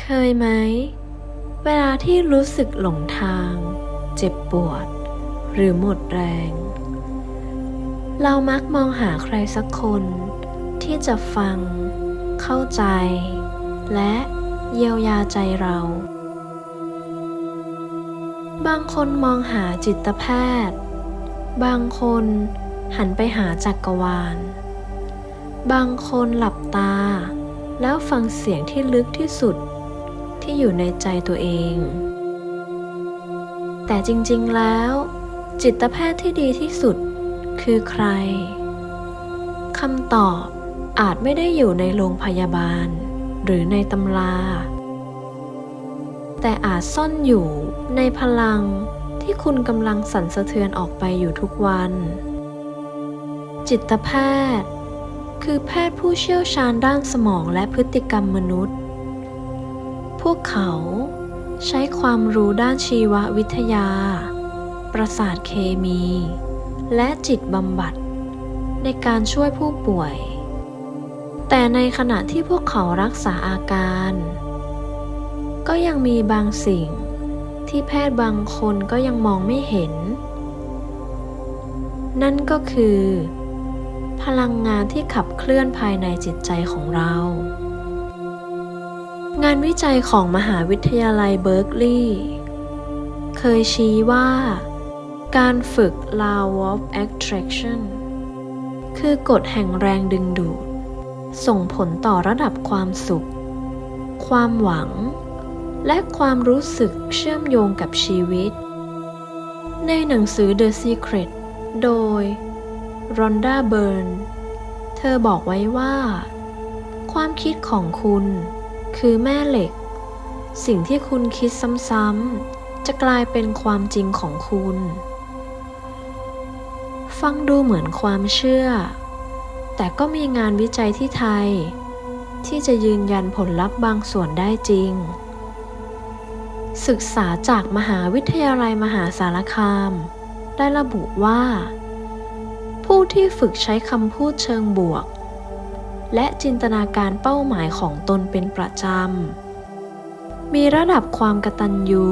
เคยไหม เวลาที่รู้สึกหลงทาง เจ็บปวด หรือหมดแรง เรามักมองหาใครสักคน ที่จะฟัง เข้าใจ และเยียวยาใจเรา บางคนมองหาจิตแพทย์ บางคนหันไปหาจักรวาล บางคนหลับตา แล้วฟังเสียงที่ลึกที่สุด ที่อยู่ในใจตัวเอง แต่จริงๆแล้ว จิตแพทย์ที่ดีที่สุดคือใครคำตอบอาจไม่ได้อยู่ในโรงพยาบาล หรือในตำรา แต่อาจซ่อนอยู่ในพลังที่คุณกำลังสั่นสะเทือนออกไปอยู่ทุกวัน จิตแพทย์ คือแพทย์ผู้เชี่ยวชาญด้านสมองและพฤติกรรมมนุษย์ พวกเขาใช้ความรู้ด้านชีววิทยา ประสาทเคมี และจิตบำบัด ในการช่วยผู้ป่วย แต่ในขณะที่พวกเขารักษาอาการ ก็ยังมีบางสิ่งที่แพทย์บางคนก็ยังมองไม่เห็น นั่นก็คือ พลังงานที่ขับเคลื่อนภายในจิตใจของเรา งานวิจัยของมหาวิทยาลัยเบิร์กลีย์เคยชี้ว่า การฝึก Law of Attraction คือกฎแห่งแรงดึงดูด ส่งผลต่อระดับความสุข ความหวัง และความรู้สึกเชื่อมโยงกับชีวิต ในหนังสือ The Secret โดย Rhonda Byrne เธอบอกไว้ว่า ความคิดของคุณ คือแม่เหล็ก สิ่งที่คุณคิดซ้ำๆ จะกลายเป็นความจริงของคุณ ฟังดูเหมือนความเชื่อ แต่ก็มีงานวิจัยที่ไทย ที่จะยืนยันผลลัพธ์บางส่วนได้จริง ศึกษาจากมหาวิทยาลัยมหาสารคาม ได้ระบุว่า ผู้ที่ฝึกใช้คำพูดเชิงบวก และจินตนาการเป้าหมายของตนเป็นประจำ มีระดับความกตัญญู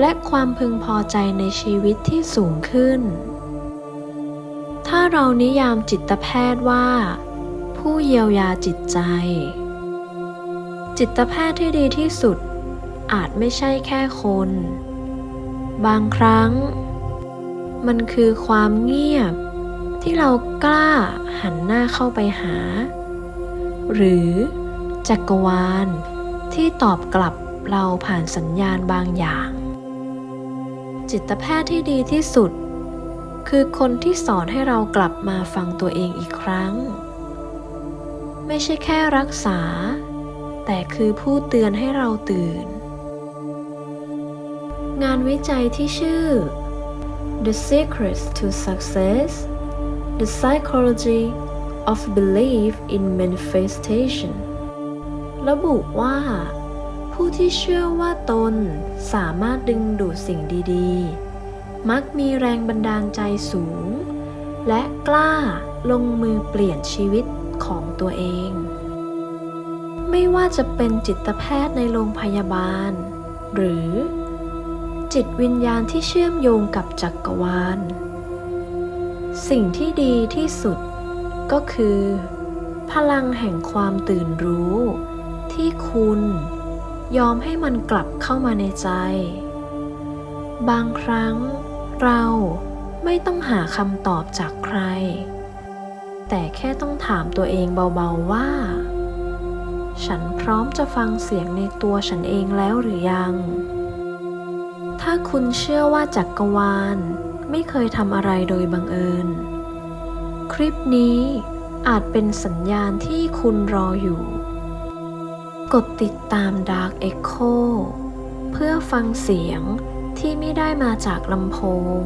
และความพึงพอใจในชีวิตที่สูงขึ้น ถ้าเรานิยามจิตแพทย์ว่า ผู้เยียวยาจิตใจ จิตแพทย์ที่ดีที่สุด อาจไม่ใช่แค่คน บางครั้ง มันคือความเงียบที่เรากล้าหันหน้าเข้าไปหา หรือจักรวาลที่ตอบกลับเราผ่านสัญญาณบางอย่าง จิตแพทย์ที่ดีที่สุด คือคนที่สอนให้เรากลับมาฟังตัวเองอีกครั้ง ไม่ใช่แค่รักษา แต่คือผู้เตือนให้เราตื่น งานวิจัยที่ชื่อ The Secrets to Success The Psychology of Belief in Manifestation ระบุว่า ผู้ที่เชื่อว่าตนสามารถดึงดูดสิ่งดีๆ มักมีแรงบันดาลใจสูง และกล้าลงมือเปลี่ยนชีวิตของตัวเอง ไม่ว่าจะเป็นจิตแพทย์ในโรงพยาบาล หรือ จิตวิญญาณที่เชื่อมโยงกับจักรวาล สิ่งที่ดีที่สุด ก็คือ พลังแห่งความตื่นรู้ ที่คุณยอมให้มันกลับเข้ามาในใจ บางครั้งเราไม่ต้องหาคำตอบจากใคร แต่แค่ต้องถามตัวเองเบาๆว่า ฉันพร้อมจะฟังเสียงในตัวฉันเองแล้วหรือยัง ถ้าคุณเชื่อว่าจักรวาลไม่เคยทำอะไรโดยบังเอิญ คลิปนี้อาจเป็นสัญญาณที่คุณรออยู่ กดติดตาม Dark Echo เพื่อฟังเสียงที่ไม่ได้มาจากลำโพง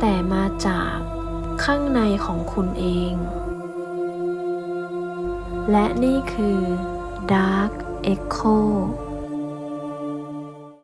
แต่มาจากข้างในของคุณเอง และนี่คือ Dark Echo